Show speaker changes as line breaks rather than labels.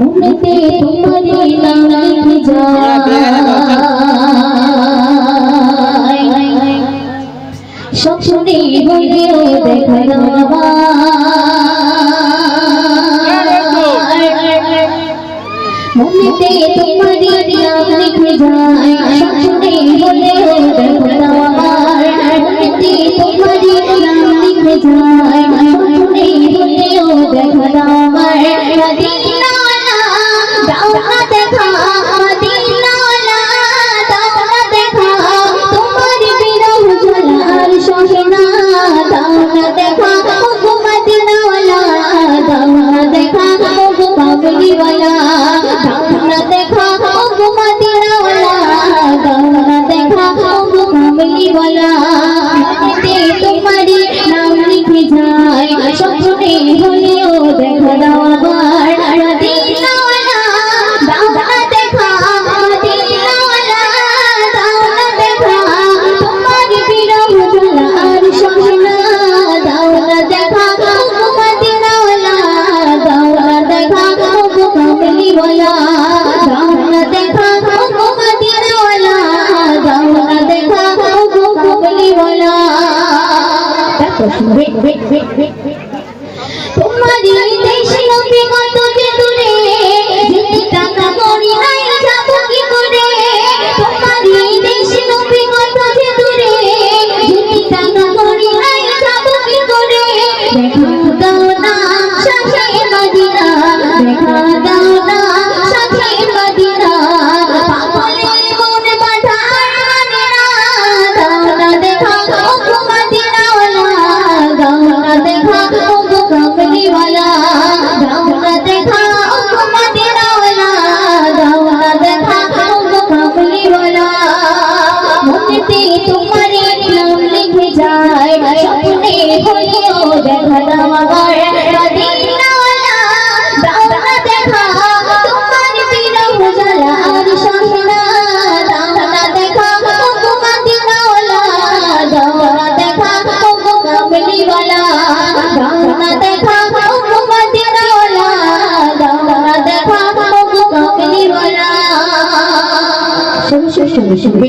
মুখতে তোমারি নাম স্বপ্নে বলেও দেখা দেওয়া মুখতে তোমারি নাম লিখে যায় স্বপ্নে বলেও দেখা তোমারই দেশে নবী কত শোনো শোনো শোনো শোনো